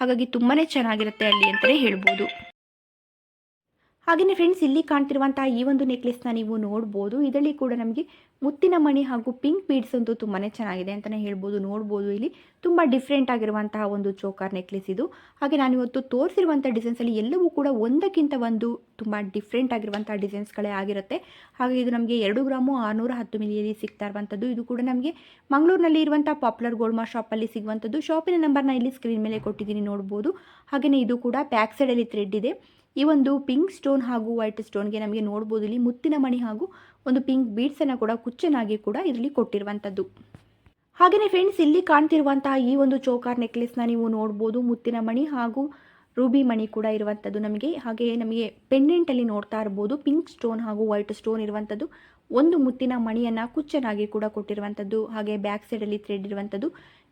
Speaker 1: ಹಾಗಾಗಿ ತುಂಬಾ ಚೆನ್ನಾಗಿರುತ್ತೆ ಅಲ್ಲಿ ಅಂತಲೇ ಹೇಳ್ಬೋದು. ಹಾಗೆಯೇ ಫ್ರೆಂಡ್ಸ್ ಇಲ್ಲಿ ಕಾಣ್ತಿರುವಂತಹ ಈ ಒಂದು ನೆಕ್ಲೆಸ್ನ ನೀವು ನೋಡ್ಬೋದು. ಇದರಲ್ಲಿ ಕೂಡ ನಮಗೆ ಮುತ್ತಿನ ಮಣಿ ಹಾಗೂ ಪಿಂಕ್ ಬೀಡ್ಸ್ ಅಂತೂ ತುಂಬಾ ಚೆನ್ನಾಗಿದೆ ಅಂತಲೇ ಹೇಳ್ಬೋದು. ನೋಡ್ಬೋದು ಇಲ್ಲಿ. ತುಂಬ ಡಿಫ್ರೆಂಟ್ ಆಗಿರುವಂತಹ ಒಂದು ಚೋಕಾರ್ ನೆಕ್ಲೆಸ್ ಇದು. ಹಾಗೆ ನಾನು ಇವತ್ತು ತೋರಿಸಿರುವಂಥ ಡಿಸೈನ್ಸಲ್ಲಿ ಎಲ್ಲವೂ ಕೂಡ ಒಂದಕ್ಕಿಂತ ಒಂದು ತುಂಬ ಡಿಫ್ರೆಂಟ್ ಆಗಿರುವಂಥ ಡಿಸೈನ್ಸ್ಗಳೇ ಆಗಿರುತ್ತೆ. ಹಾಗೆ ಇದು ನಮಗೆ ಎರಡು ಗ್ರಾಮು ಆರುನೂರ ಹತ್ತು ಮಿಲಿಯಲ್ಲಿ ಸಿಗ್ತಾ ಇರುವಂಥದ್ದು ಇದು ಕೂಡ ನಮಗೆ ಮಂಗಳೂರಿನಲ್ಲಿ ಇರುವಂಥ ಪಾಪ್ಯುಲರ್ ಗೋಲ್ಮಾ ಶಾಪಲ್ಲಿ ಸಿಗುವಂಥದ್ದು ಶಾಪಿನ ನಂಬರ್ನ ಇಲ್ಲಿ ಸ್ಕ್ರೀನ್ ಮೇಲೆ ಕೊಟ್ಟಿದ್ದೀನಿ ನೋಡ್ಬೋದು. ಹಾಗೆಯೇ ಇದು ಕೂಡ ಬ್ಯಾಕ್ ಸೈಡಲ್ಲಿ ಥ್ರೆಡ್ ಇದೆ. ಈ ಒಂದು ಪಿಂಕ್ ಸ್ಟೋನ್ ಹಾಗೂ ವೈಟ್ ಸ್ಟೋನ್ಗೆ ನಮಗೆ ನೋಡ್ಬೋದು ಇಲ್ಲಿ ಮುತ್ತಿನ ಮಣಿ ಹಾಗೂ ಒಂದು ಪಿಂಕ್ ಬೀಡ್ಸನ್ನು ಕೂಡ ಕುಚ್ಚನಾಗಿ ಕೂಡ ಇದರಲ್ಲಿ ಕೊಟ್ಟಿರುವಂಥದ್ದು ಹಾಗೆಯೇ ಫ್ರೆಂಡ್ಸ್ ಇಲ್ಲಿ ಕಾಣ್ತಿರುವಂತಹ ಈ ಒಂದು ಚೋಕಾರ್ ನೆಕ್ಲೆಸ್ನ ನೀವು ನೋಡ್ಬೋದು. ಮುತ್ತಿನ ಮಣಿ ಹಾಗೂ ರೂಬಿ ಮಣಿ ಕೂಡ ಇರುವಂಥದ್ದು ನಮಗೆ. ಹಾಗೆ ನಮಗೆ ಪೆಂಡೆಂಟಲ್ಲಿ ನೋಡ್ತಾ ಇರ್ಬೋದು. ಪಿಂಕ್ ಸ್ಟೋನ್ ಹಾಗೂ ವೈಟ್ ಸ್ಟೋನ್ ಇರುವಂಥದ್ದು ಒಂದು ಮುತ್ತಿನ ಮಣಿಯನ್ನು ಕುಚ್ಚನಾಗಿ ಕೂಡ ಕೊಟ್ಟಿರುವಂಥದ್ದು ಹಾಗೆ ಬ್ಯಾಕ್ ಸೈಡಲ್ಲಿ ಥ್ರೆಡ್ ಇರುವಂಥದ್ದು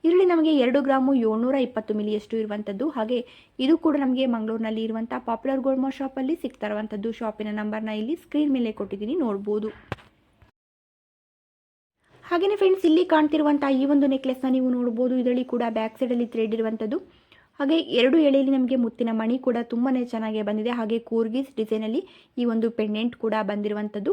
Speaker 1: ಇದರಲ್ಲಿ ನಮಗೆ ಎರಡು ಗ್ರಾಮು ಏಳ್ನೂರ ಇಪ್ಪತ್ತು ಮಿಲಿಯಷ್ಟು ಇರುವಂಥದ್ದು. ಹಾಗೆ ಇದು ಕೂಡ ನಮಗೆ ಮಂಗಳೂರಿನಲ್ಲಿ ಇರುವಂಥ ಪಾಪ್ಯುಲರ್ ಗೋಲ್ಡ್ ಗೋಲ್ಮಾ ಶಾಪಲ್ಲಿ ಸಿಗ್ತಾ ಇರುವಂಥದ್ದು. ಶಾಪಿನ ನಂಬರ್ನ ಇಲ್ಲಿ ಸ್ಕ್ರೀನ್ ಮೇಲೆ ಕೊಟ್ಟಿದ್ದೀನಿ, ನೋಡ್ಬೋದು. ಹಾಗೆಯೇ ಫ್ರೆಂಡ್ಸ್ ಇಲ್ಲಿ ಕಾಣ್ತಿರುವಂಥ ಈ ಒಂದು ನೆಕ್ಲೆಸ್ನ ನೀವು ನೋಡ್ಬೋದು. ಇದರಲ್ಲಿ ಕೂಡ ಬ್ಯಾಕ್ ಸೈಡಲ್ಲಿ ಥ್ರೆಡ್ ಇರುವಂಥದ್ದು. ಹಾಗೆ ಎರಡು ಎಳೆಯಲ್ಲಿ ನಮಗೆ ಮುತ್ತಿನ ಮಣಿ ಕೂಡ ತುಂಬಾ ಚೆನ್ನಾಗಿ ಬಂದಿದೆ. ಹಾಗೆ ಕೂರ್ಗಿಸ್ ಡಿಸೈನಲ್ಲಿ ಈ ಒಂದು ಪೆಂಡೆಂಟ್ ಕೂಡ ಬಂದಿರುವಂಥದ್ದು.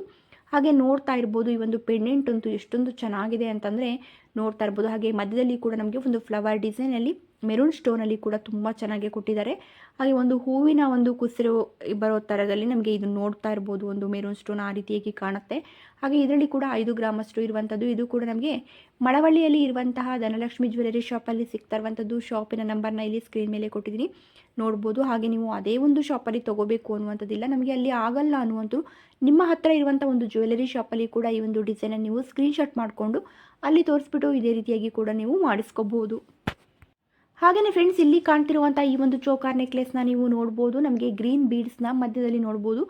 Speaker 1: ಹಾಗೆ ನೋಡ್ತಾ ಇರ್ಬೋದು, ಈ ಒಂದು ಪೆಂಡೆಂಟ್ ಅಂತೂ ಎಷ್ಟೊಂದು ಚೆನ್ನಾಗಿದೆ ಅಂತಂದರೆ ನೋಡ್ತಾ ಇರ್ಬೋದು. ಹಾಗೆ ಮಧ್ಯದಲ್ಲಿ ಕೂಡ ನಮಗೆ ಒಂದು ಫ್ಲವರ್ ಡಿಸೈನಲ್ಲಿ ಮೆರೂನ್ ಸ್ಟೋನಲ್ಲಿ ಕೂಡ ತುಂಬ ಚೆನ್ನಾಗಿ ಕೊಟ್ಟಿದ್ದಾರೆ. ಹಾಗೆ ಒಂದು ಹೂವಿನ ಒಂದು ಕುಸಿರು ಬರೋ ಥರದಲ್ಲಿ ನಮಗೆ ಇದು ನೋಡ್ತಾ ಇರ್ಬೋದು, ಒಂದು ಮೆರೂನ್ ಸ್ಟೋನ್ ಆ ರೀತಿಯಾಗಿ ಕಾಣುತ್ತೆ. ಹಾಗೆ ಇದರಲ್ಲಿ ಕೂಡ ಐದು ಗ್ರಾಮಷ್ಟು ಇರುವಂಥದ್ದು. ಇದು ಕೂಡ ನಮಗೆ ಮಳವಳ್ಳಿಯಲ್ಲಿ ಇರುವಂತಹ ಧನಲಕ್ಷ್ಮಿ ಜ್ಯುವೆಲರಿ ಶಾಪಲ್ಲಿ ಸಿಗ್ತಾ ಇರುವಂಥದ್ದು. ಶಾಪಿನ ನಂಬರ್ನ ಇಲ್ಲಿ ಸ್ಕ್ರೀನ್ ಮೇಲೆ ಕೊಟ್ಟಿದ್ದೀನಿ. ನೋಡ್ಬೋದು. ಹಾಗೆ ನೀವು ಅದೇ ಒಂದು ಶಾಪಲ್ಲಿ ತೊಗೋಬೇಕು ಅನ್ನುವಂಥದ್ದಿಲ್ಲ. ನಮಗೆ ಅಲ್ಲಿ ಆಗಲ್ಲ ಅನ್ನುವಂಥದ್ದು. ನಿಮ್ಮ ಹತ್ತಿರ ಇರುವಂಥ ಒಂದು ಜ್ಯುವೆಲರಿ ಶಾಪಲ್ಲಿ ಕೂಡ ಈ ಒಂದು ಡಿಸೈನನ್ನು ನೀವು ಸ್ಕ್ರೀನ್ಶಾಟ್ ಮಾಡಿಕೊಂಡು ಅಲ್ಲಿ ತೋರಿಸ್ಬಿಟ್ಟು ಇದೇ ರೀತಿಯಾಗಿ ಕೂಡ ನೀವು ಮಾಡಿಸ್ಕೋಬೋದು. ಹಾಗೆಯೇ ಫ್ರೆಂಡ್ಸ್ ಇಲ್ಲಿ ಕಾಣ್ತಿರುವಂತಹ ಈ ಒಂದು ಚೋಕಾರ್ ನೆಕ್ಲೆಸ್ನ ನೀವು ನೋಡ್ಬೋದು. ನಮಗೆ ಗ್ರೀನ್ ಬೀಡ್ಸ್ನ ಮಧ್ಯದಲ್ಲಿ ನೋಡ್ಬೋದು.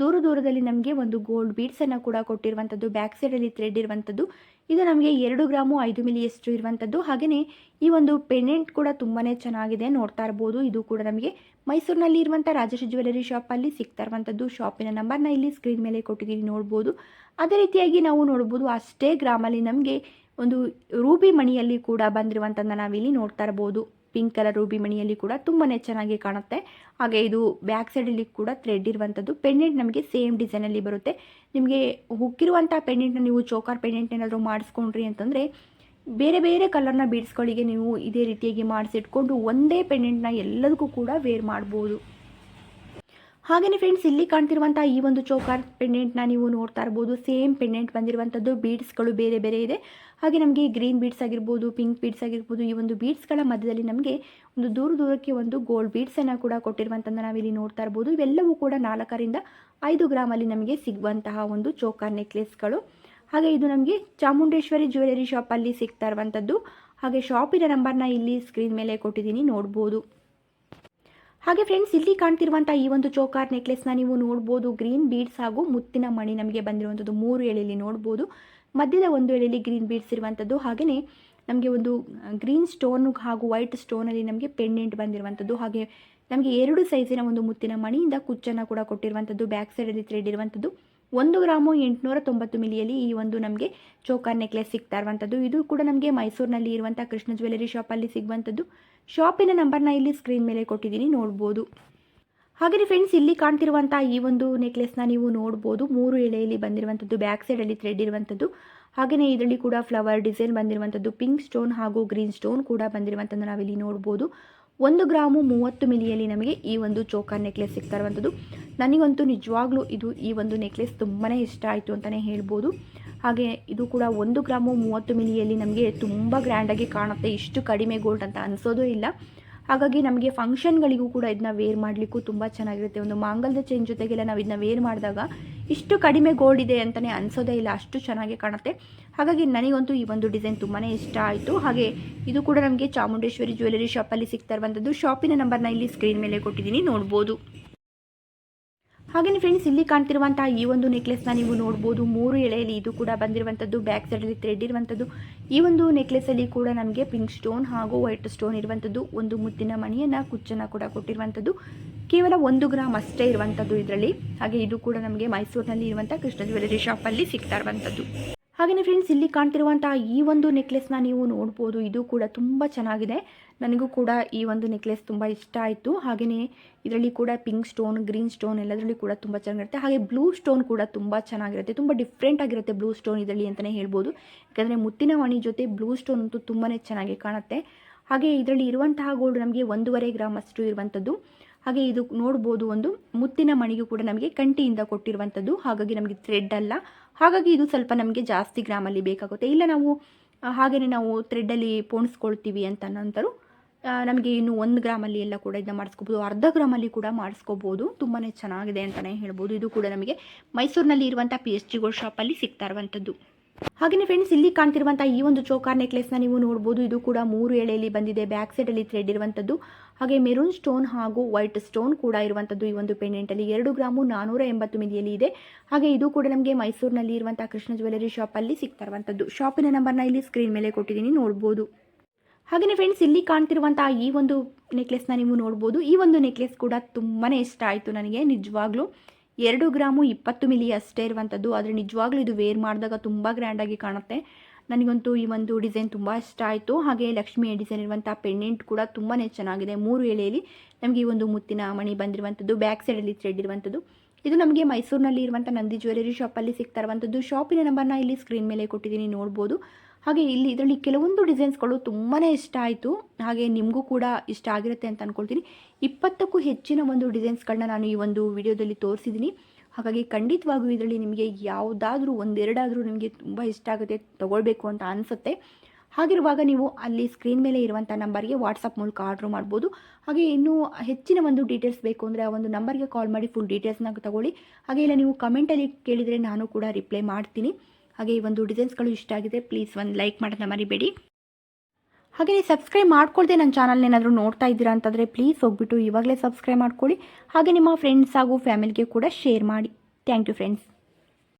Speaker 1: ದೂರ ದೂರದಲ್ಲಿ ನಮಗೆ ಒಂದು ಗೋಲ್ಡ್ ಬೀಡ್ಸನ್ನು ಕೂಡ ಕೊಟ್ಟಿರುವಂಥದ್ದು ಬ್ಯಾಕ್ ಸೈಡಲ್ಲಿ ಥ್ರೆಡ್ ಇರುವಂಥದ್ದು ಇದು ನಮಗೆ ಎರಡು ಗ್ರಾಮು, ಐದು ಮಿಲಿಯಷ್ಟು ಇರುವಂಥದ್ದು ಹಾಗೆಯೇ ಈ ಒಂದು ಪೆಂಡೆಂಟ್ ಕೂಡ ತುಂಬಾ ಚೆನ್ನಾಗಿದೆ ನೋಡ್ತಾ ಇರ್ಬೋದು. ಇದು ಕೂಡ ನಮಗೆ ಮೈಸೂರಿನಲ್ಲಿ ಇರುವಂಥ ರಾಜೇಶ್ ಜ್ಯುವೆಲರಿ ಶಾಪಲ್ಲಿ ಸಿಗ್ತಾ ಇರುವಂಥದ್ದು ಶಾಪಿನ ನಂಬರ್ನ ಇಲ್ಲಿ ಸ್ಕ್ರೀನ್ ಮೇಲೆ ಕೊಟ್ಟಿದ್ದೀವಿ ನೋಡ್ಬೋದು. ಅದೇ ರೀತಿಯಾಗಿ ನಾವು ನೋಡ್ಬೋದು, ಅಷ್ಟೇ ಗ್ರಾಮಲ್ಲಿ ನಮಗೆ ಒಂದು ರೂಬಿ ಮಣಿಯಲ್ಲಿ ಕೂಡ ಬಂದಿರುವಂಥದ್ದನ್ನ ನಾವಿಲ್ಲಿ ನೋಡ್ತಾ ಇರ್ಬೋದು. ಪಿಂಕ್ ಕಲರ್ ರೂಬಿ ಮಣಿಯಲ್ಲಿ ಕೂಡ ತುಂಬಾ ಚೆನ್ನಾಗಿ ಕಾಣುತ್ತೆ. ಹಾಗೆ ಇದು ಬ್ಯಾಕ್ ಸೈಡಲ್ಲಿ ಕೂಡ ಥ್ರೆಡ್ ಇರುವಂಥದ್ದು ಪೆಂಡೆಂಟ್ ನಮಗೆ ಸೇಮ್ ಡಿಸೈನಲ್ಲಿ ಬರುತ್ತೆ. ನಿಮಗೆ ಹುಕ್ಕಿರುವಂಥ ಪೆಂಡೆಂಟ್ನ ನೀವು ಚೋಕಾರ್ ಪೆಂಡೆಂಟ್ ಏನಾದರೂ ಮಾಡಿಸ್ಕೊಂಡ್ರಿ ಅಂತಂದರೆ, ಬೇರೆ ಬೇರೆ ಕಲರ್ನ ಬೀಡ್ಸ್ಗಳಿಗೆ ನೀವು ಇದೇ ರೀತಿಯಾಗಿ ಮಾಡಿಸಿಟ್ಕೊಂಡು ಒಂದೇ ಪೆಂಡೆಂಟ್ನ ಎಲ್ಲದಕ್ಕೂ ಕೂಡ ವೇರ್ ಮಾಡ್ಬೋದು. ಹಾಗೆಯೇ ಫ್ರೆಂಡ್ಸ್ ಇಲ್ಲಿ ಕಾಣ್ತಿರುವಂಥ ಈ ಒಂದು ಚೋಕಾರ್ ಪೆಂಡೆಂಟ್ನ ನೀವು ನೋಡ್ತಾ ಇರ್ಬೋದು. ಸೇಮ್ ಪೆಂಡೆಂಟ್ ಬಂದಿರುವಂಥದ್ದು ಬೀಡ್ಸ್ಗಳು ಬೇರೆ ಬೇರೆ ಇದೆ. ಹಾಗೆ ನಮಗೆ ಗ್ರೀನ್ ಬೀಡ್ಸ್ ಆಗಿರ್ಬೋದು ಪಿಂಕ್ ಬೀಡ್ಸ್ ಆಗಿರ್ಬೋದು, ಈ ಒಂದು ಬೀಡ್ಸ್ಗಳ ಮಧ್ಯದಲ್ಲಿ ನಮಗೆ ಒಂದು ದೂರ ದೂರಕ್ಕೆ ಒಂದು ಗೋಲ್ಡ್ ಬೀಡ್ಸನ್ನು ಕೂಡ ಕೊಟ್ಟಿರುವಂಥದ್ದು ನಾವಿಲ್ಲಿ ನೋಡ್ತಾ ಇರ್ಬೋದು. ಇವೆಲ್ಲವೂ ಕೂಡ ನಾಲ್ಕರಿಂದ ಐದು ಗ್ರಾಮಲ್ಲಿ ನಮಗೆ ಸಿಗುವಂತಹ ಒಂದು ಚೋಕಾರ್ ನೆಕ್ಲೆಸ್ಗಳು ಹಾಗೆ ಇದು ನಮಗೆ ಚಾಮುಂಡೇಶ್ವರಿ ಜ್ಯುವೆಲರಿ ಶಾಪಲ್ಲಿ ಸಿಗ್ತಾ ಇರುವಂಥದ್ದು ಹಾಗೆ ಶಾಪಿನ ನಂಬರ್ನ ಇಲ್ಲಿ ಸ್ಕ್ರೀನ್ ಮೇಲೆ ಕೊಟ್ಟಿದ್ದೀನಿ, ನೋಡ್ಬೋದು. ಹಾಗೆ ಫ್ರೆಂಡ್ಸ್ ಇಲ್ಲಿ ಕಾಣ್ತಿರುವಂಥ ಈ ಒಂದು ಚೋಕಾರ್ ನೆಕ್ಲೆಸ್ನ ನೀವು ನೋಡ್ಬೋದು. ಗ್ರೀನ್ ಬೀಡ್ಸ್ ಹಾಗೂ ಮುತ್ತಿನ ಮಣಿ ನಮಗೆ ಬಂದಿರುವಂಥದ್ದು ಮೂರು ಎಳೆಯಲ್ಲಿ ನೋಡ್ಬೋದು. ಮಧ್ಯದ ಒಂದು ಎಳೆಯಲ್ಲಿ ಗ್ರೀನ್ ಬೀಡ್ಸ್ ಇರುವಂಥದ್ದು ಹಾಗೆಯೇ ನಮಗೆ ಒಂದು ಗ್ರೀನ್ ಸ್ಟೋನ್ ಹಾಗೂ ವೈಟ್ ಸ್ಟೋನಲ್ಲಿ ನಮಗೆ ಪೆಂಡೆಂಟ್ ಬಂದಿರುವಂಥದ್ದು ಹಾಗೆ ನಮಗೆ ಎರಡು ಸೈಜಿನ ಒಂದು ಮುತ್ತಿನ ಮಣಿಯಿಂದ ಕುಚ್ಚನ್ನು ಕೂಡ ಕೊಟ್ಟಿರುವಂಥದ್ದು ಬ್ಯಾಕ್ ಸೈಡಲ್ಲಿ ಥ್ರೆಡ್ ಇರುವಂಥದ್ದು ಒಂದು ಗ್ರಾಮು ಎಂಟುನೂರ ತೊಂಬತ್ತು ಮಿಲಿಯಲ್ಲಿ ಈ ಒಂದು ನಮಗೆ ಚೋಕರ್ ನೆಕ್ಲೆಸ್ ಸಿಗ್ತಾ ಇರುವಂಥದ್ದು. ಇದು ಕೂಡ ನಮಗೆ ಮೈಸೂರಿನಲ್ಲಿ ಇರುವಂಥ ಕೃಷ್ಣ ಜ್ಯುವೆಲರಿ ಶಾಪಲ್ಲಿ ಸಿಗುವಂಥದ್ದು. ಶಾಪಿನ ನಂಬರ್ನ ಇಲ್ಲಿ ಸ್ಕ್ರೀನ್ ಮೇಲೆ ಕೊಟ್ಟಿದ್ದೀನಿ, ನೋಡ್ಬೋದು. ಹಾಗೆ ಫ್ರೆಂಡ್ಸ್ ಇಲ್ಲಿ ಕಾಣ್ತಿರುವಂಥ ಈ ಒಂದು ನೆಕ್ಲೆಸ್ನ ನೀವು ನೋಡ್ಬೋದು. ಮೂರು ಎಳೆಯಲ್ಲಿ ಬಂದಿರುವಂಥದ್ದು ಬ್ಯಾಕ್ ಸೈಡಲ್ಲಿ ಥ್ರೆಡ್ ಇರುವಂಥದ್ದು. ಹಾಗೆಯೇ ಇದರಲ್ಲಿ ಕೂಡ ಫ್ಲವರ್ ಡಿಸೈನ್ ಬಂದಿರುವಂಥದ್ದು ಪಿಂಕ್ ಸ್ಟೋನ್ ಹಾಗೂ ಗ್ರೀನ್ ಸ್ಟೋನ್ ಕೂಡ ಬಂದಿರುವಂಥದ್ದು ನಾವಿಲ್ಲಿ ನೋಡ್ಬೋದು. ಒಂದು ಗ್ರಾಮು ಮೂವತ್ತು ಮಿಲಿಯಲ್ಲಿ ನಮಗೆ ಈ ಒಂದು ಚೋಕರ್ ನೆಕ್ಲೆಸ್ ಸಿಗ್ತಾ ಇರುವಂಥದ್ದು. ನನಗಂತೂ ನಿಜವಾಗ್ಲೂ ಇದು ಈ ಒಂದು ನೆಕ್ಲೆಸ್ ತುಂಬಾ ಇಷ್ಟ ಆಯಿತು ಅಂತಲೇ ಹೇಳ್ಬೋದು. ಹಾಗೆ ಇದು ಕೂಡ ಒಂದು ಗ್ರಾಮು ಮೂವತ್ತು ಮಿಲಿಯಲ್ಲಿ ನಮಗೆ ತುಂಬ ಗ್ರ್ಯಾಂಡಾಗಿ ಕಾಣುತ್ತೆ. ಇಷ್ಟು ಕಡಿಮೆ ಗೋಲ್ಡ್ ಅಂತ ಅನಿಸೋದು ಇಲ್ಲ. ಹಾಗಾಗಿ ನಮಗೆ ಫಂಕ್ಷನ್ಗಳಿಗೂ ಕೂಡ ಇದನ್ನ ವೇರ್ ಮಾಡಲಿಕ್ಕೂ ತುಂಬ ಚೆನ್ನಾಗಿರುತ್ತೆ. ಒಂದು ಮಾಂಗಲ್ಯ ಚೈನ್ ಜೊತೆಗೆಲ್ಲ ನಾವು ಇದನ್ನ ವೇರ್ ಮಾಡಿದಾಗ ಇಷ್ಟು ಕಡಿಮೆ ಗೋಲ್ಡ್ ಇದೆ ಅಂತಲೇ ಅನಿಸೋದೇ ಇಲ್ಲ, ಅಷ್ಟು ಚೆನ್ನಾಗಿ ಕಾಣುತ್ತೆ. ಹಾಗಾಗಿ ನನಗಂತೂ ಈ ಒಂದು ಡಿಸೈನ್ ತುಂಬಾ ಇಷ್ಟ ಆಯಿತು. ಹಾಗೆ ಇದು ಕೂಡ ನಮಗೆ ಚಾಮುಂಡೇಶ್ವರಿ ಜ್ಯುವೆಲರಿ ಶಾಪಲ್ಲಿ ಸಿಗ್ತಾ ಇರುವಂಥದ್ದು ಶಾಪಿನ ನಂಬರ್ನ ಇಲ್ಲಿ ಸ್ಕ್ರೀನ್ ಮೇಲೆ ಕೊಟ್ಟಿದ್ದೀನಿ, ನೋಡ್ಬೋದು. ಹಾಗೆಯೇ ಫ್ರೆಂಡ್ಸ್ ಇಲ್ಲಿ ಕಾಣ್ತಿರುವಂತಹ ಈ ಒಂದು ನೆಕ್ಲೆಸ್ನ ನೀವು ನೋಡ್ಬೋದು, ಮೂರು ಎಳೆಯಲ್ಲಿ ಇದು ಕೂಡ ಬಂದಿರುವಂಥದ್ದು ಬ್ಯಾಕ್ ಸೈಡಲ್ಲಿ ಥ್ರೆಡ್ ಇರುವಂಥದ್ದು. ಈ ಒಂದು ನೆಕ್ಲೆಸಲ್ಲಿ ಕೂಡ ನಮಗೆ ಪಿಂಕ್ ಸ್ಟೋನ್ ಹಾಗೂ ವೈಟ್ ಸ್ಟೋನ್ ಇರುವಂಥದ್ದು, ಒಂದು ಮುತ್ತಿನ ಮಣಿಯನ್ನು, ಕುಚ್ಚನ್ನು ಕೂಡ ಕೊಟ್ಟಿರುವಂಥದ್ದು. ಕೇವಲ ಒಂದು ಗ್ರಾಮ್ ಅಷ್ಟೇ ಇರುವಂಥದ್ದು ಇದರಲ್ಲಿ. ಹಾಗೆ ಇದು ಕೂಡ ನಮಗೆ ಮೈಸೂರಿನಲ್ಲಿ ಇರುವಂಥ ಕೃಷ್ಣ ಜ್ಯುವೆಲರಿ ಶಾಪಲ್ಲಿ ಸಿಗ್ತಾ ಇರುವಂಥದ್ದು. ಹಾಗೆಯೇ ಫ್ರೆಂಡ್ಸ್ ಇಲ್ಲಿ ಕಾಣ್ತಿರುವಂಥ ಈ ಒಂದು ನೆಕ್ಲೆಸ್ನ ನೀವು ನೋಡ್ಬೋದು. ಇದು ಕೂಡ ತುಂಬ ಚೆನ್ನಾಗಿದೆ. ನನಗೂ ಕೂಡ ಈ ಒಂದು ನೆಕ್ಲೆಸ್ ತುಂಬ ಇಷ್ಟ ಆಯಿತು. ಹಾಗೆಯೇ ಇದರಲ್ಲಿ ಕೂಡ ಪಿಂಕ್ ಸ್ಟೋನ್ ಗ್ರೀನ್ ಸ್ಟೋನ್ ಎಲ್ಲದರಲ್ಲಿ ಕೂಡ ತುಂಬ ಚೆನ್ನಾಗಿರುತ್ತೆ. ಹಾಗೆ ಬ್ಲೂ ಸ್ಟೋನ್ ಕೂಡ ತುಂಬ ಚೆನ್ನಾಗಿರುತ್ತೆ. ತುಂಬ ಡಿಫ್ರೆಂಟ್ ಆಗಿರುತ್ತೆ ಬ್ಲೂ ಸ್ಟೋನ್ ಇದರಲ್ಲಿ ಅಂತಲೇ ಹೇಳ್ಬೋದು. ಯಾಕಂದರೆ ಮುತ್ತಿನ ವಾಣಿ ಜೊತೆ ಬ್ಲೂ ಸ್ಟೋನ್ ಅಂತೂ ತುಂಬಾ ಚೆನ್ನಾಗಿ ಕಾಣುತ್ತೆ. ಹಾಗೆ ಇದರಲ್ಲಿ ಇರುವಂತಹ ಗೋಲ್ಡ್ ನಮಗೆ ಒಂದೂವರೆ ಗ್ರಾಮ್ ಅಷ್ಟು ಇರುವಂಥದ್ದು. ಹಾಗೆ ಇದು ನೋಡ್ಬೋದು ಒಂದು ಮುತ್ತಿನ ಮಣಿಗೂ ಕೂಡ ನಮಗೆ ಕಂಟಿಯಿಂದ ಕೊಟ್ಟಿರುವಂಥದ್ದು. ಹಾಗಾಗಿ ನಮಗೆ ಥ್ರೆಡ್ ಅಲ್ಲ. ಹಾಗಾಗಿ ಇದು ಸ್ವಲ್ಪ ನಮಗೆ ಜಾಸ್ತಿ ಗ್ರಾಮಲ್ಲಿ ಬೇಕಾಗುತ್ತೆ. ಇಲ್ಲ ನಾವು ಹಾಗೆಯೇ ನಾವು ಥ್ರೆಡ್ಡಲ್ಲಿ ಪೋಣಿಸ್ಕೊಳ್ತೀವಿ ಅಂತ ನಂತರ ನಮಗೆ ಇನ್ನು ಒಂದು ಗ್ರಾಮಲ್ಲಿ ಎಲ್ಲ ಕೂಡ ಇದನ್ನ ಮಾಡಿಸ್ಕೋಬೋದು. ಅರ್ಧ ಗ್ರಾಮಲ್ಲಿ ಕೂಡ ಮಾಡಿಸ್ಕೋಬೋದು. ತುಂಬಾ ಚೆನ್ನಾಗಿದೆ ಅಂತಲೇ ಹೇಳ್ಬೋದು. ಇದು ಕೂಡ ನಮಗೆ ಮೈಸೂರಿನಲ್ಲಿ ಇರುವಂಥ ಪಿ ಎಚ್ ಗೋಲ್ಡ್ ಶಾಪಲ್ಲಿ ಸಿಗ್ತಾ ಇರುವಂಥದ್ದು. ಹಾಗೆಯೇ ಫ್ರೆಂಡ್ಸ್ ಇಲ್ಲಿ ಕಾಣ್ತಿರುವಂತಹ ಈ ಒಂದು ಚೋಕಾರ್ ನೆಕ್ಲೆಸ್ನ ನೀವು ನೋಡಬಹುದು ಇದು ಕೂಡ ಮೂರು ಎಳೆಯಲ್ಲಿ ಬಂದಿದೆ. ಬ್ಯಾಕ್ ಸೈಡ್ ಅಲ್ಲಿ ಥ್ರೆಡ್ ಇರುವಂಥದ್ದು ಹಾಗೆ ಮೆರೂನ್ ಸ್ಟೋನ್ ಹಾಗೂ ವೈಟ್ ಸ್ಟೋನ್ ಕೂಡ ಇರುವಂಥದ್ದು ಈ ಒಂದು ಪೆಂಡೆಂಟಲ್ಲಿ ಎರಡು ಗ್ರಾಮು ನಾನೂರ ಎಂಬತ್ತು ಮಿಲಿಯಲ್ಲಿ ಇದೆ. ಹಾಗೆ ಇದು ಕೂಡ ನಮಗೆ ಮೈಸೂರಿನಲ್ಲಿ ಇರುವಂತಹ ಕೃಷ್ಣ ಜ್ಯುವೆಲರಿ ಶಾಪಲ್ಲಿ ಸಿಗ್ತಾ ಇರುವಂಥದ್ದು ಶಾಪಿನ ನಂಬರ್ನ ಇಲ್ಲಿ ಸ್ಕ್ರೀನ್ ಮೇಲೆ ಕೊಟ್ಟಿದ್ದೀನಿ ನೋಡಬಹುದು ಹಾಗೆಯೇ ಫ್ರೆಂಡ್ಸ್ ಇಲ್ಲಿ ಕಾಣ್ತಿರುವಂತಹ ಈ ಒಂದು ನೆಕ್ಲೆಸ್ನ ನೀವು ನೋಡಬಹುದು ಈ ಒಂದು ನೆಕ್ಲೆಸ್ ಕೂಡ ತುಂಬಾನೇ ಇಷ್ಟ ಆಯಿತು ನನಗೆ, ನಿಜವಾಗ್ಲೂ. ಎರಡು ಗ್ರಾಮು ಇಪ್ಪತ್ತು ಮಿಲಿ ಅಷ್ಟೇ ಇರುವಂಥದ್ದು, ಆದರೆ ನಿಜವಾಗ್ಲೂ ಇದು ವೇರ್ ಮಾಡಿದಾಗ ತುಂಬ ಗ್ರ್ಯಾಂಡಾಗಿ ಕಾಣುತ್ತೆ. ನನಗಂತೂ ಈ ಒಂದು ಡಿಸೈನ್ ತುಂಬ ಇಷ್ಟ ಆಯಿತು. ಹಾಗೆ ಲಕ್ಷ್ಮಿ ಡಿಸೈನ್ ಇರುವಂಥ ಪೆಂಡೆಂಟ್ ಕೂಡ ತುಂಬಾ ಚೆನ್ನಾಗಿದೆ. ಮೂರು ಎಳೆಯಲ್ಲಿ ನಮಗೆ ಈ ಒಂದು ಮುತ್ತಿನ ಮಣಿ ಬಂದಿರುವಂಥದ್ದು, ಬ್ಯಾಕ್ ಸೈಡಲ್ಲಿ ಥ್ರೆಡ್ ಇರುವಂಥದ್ದು. ಇದು ನಮಗೆ ಮೈಸೂರಿನಲ್ಲಿ ಇರುವಂಥ ನಂದಿ ಜ್ಯುವೆಲರಿ ಶಾಪಲ್ಲಿ ಸಿಗ್ತಾ ಇರುವಂಥದ್ದು. ಶಾಪಿನ ನಂಬರ್ನ ಇಲ್ಲಿ ಸ್ಕ್ರೀನ್ ಮೇಲೆ ಕೊಟ್ಟಿದ್ದೀನಿ, ನೋಡ್ಬೋದು. ಹಾಗೆ ಇಲ್ಲಿ ಇದರಲ್ಲಿ ಕೆಲವೊಂದು ಡಿಸೈನ್ಸ್ಗಳು ತುಂಬಾ ಇಷ್ಟ ಆಯಿತು. ಹಾಗೆ ನಿಮಗೂ ಕೂಡ ಇಷ್ಟ ಆಗಿರುತ್ತೆ ಅಂತ ಅಂದ್ಕೊಳ್ತೀನಿ ಇಪ್ಪತ್ತಕ್ಕೂ ಹೆಚ್ಚಿನ ಒಂದು ಡಿಸೈನ್ಸ್ಗಳನ್ನ ನಾನು ಈ ಒಂದು ವಿಡಿಯೋದಲ್ಲಿ ತೋರಿಸಿದ್ದೀನಿ. ಹಾಗಾಗಿ ಖಂಡಿತವಾಗೂ ಇದರಲ್ಲಿ ನಿಮಗೆ ಯಾವುದಾದ್ರೂ ಒಂದೆರಡಾದರೂ ನಿಮಗೆ ತುಂಬ ಇಷ್ಟ ಆಗುತ್ತೆ ತೊಗೊಳ್ಬೇಕು ಅಂತ ಅನಿಸುತ್ತೆ. ಹಾಗಿರುವಾಗ ನೀವು ಅಲ್ಲಿ ಸ್ಕ್ರೀನ್ ಮೇಲೆ ಇರುವಂಥ ನಂಬರ್ಗೆ ವಾಟ್ಸಪ್ ಮೂಲಕ ಆರ್ಡ್ರ್ ಮಾಡ್ಬೋದು. ಹಾಗೆ ಇನ್ನೂ ಹೆಚ್ಚಿನ ಒಂದು ಡೀಟೇಲ್ಸ್ ಬೇಕು ಅಂದರೆ ಆ ಒಂದು ನಂಬರ್ಗೆ ಕಾಲ್ ಮಾಡಿ ಫುಲ್ ಡೀಟೇಲ್ಸ್ನ ತಗೊಳ್ಳಿ. ಹಾಗೆ ಇಲ್ಲ ನೀವು ಕಮೆಂಟಲ್ಲಿ ಕೇಳಿದರೆ ನಾನು ಕೂಡ ರಿಪ್ಲೈ ಮಾಡ್ತೀನಿ. ಹಾಗೆ ಈ ಒಂದು ಡಿಸೈನ್ಸ್ಗಳು ಇಷ್ಟ ಆಗಿದೆ ಪ್ಲೀಸ್ ಒಂದು ಲೈಕ್ ಮಾಡೋದನ್ನ ಮರಿಬೇಡಿ. ಹಾಗೆಯೇ ಸಬ್ಸ್ಕ್ರೈಬ್ ಮಾಡ್ಕೊಳ್ದೆ ನನ್ನ ಚಾನಲ್ ಏನಾದರೂ ನೋಡ್ತಾ ಇದ್ದೀರಾ ಅಂತಂದರೆ ಪ್ಲೀಸ್ ಹೋಗ್ಬಿಟ್ಟು ಇವಾಗಲೇ ಸಬ್ಸ್ಕ್ರೈಬ್ ಮಾಡ್ಕೊಳ್ಳಿ. ಹಾಗೆ ನಿಮ್ಮ ಫ್ರೆಂಡ್ಸ್ ಹಾಗೂ ಫ್ಯಾಮಿಲಿಗೆ ಕೂಡ ಶೇರ್ ಮಾಡಿ. Thank you friends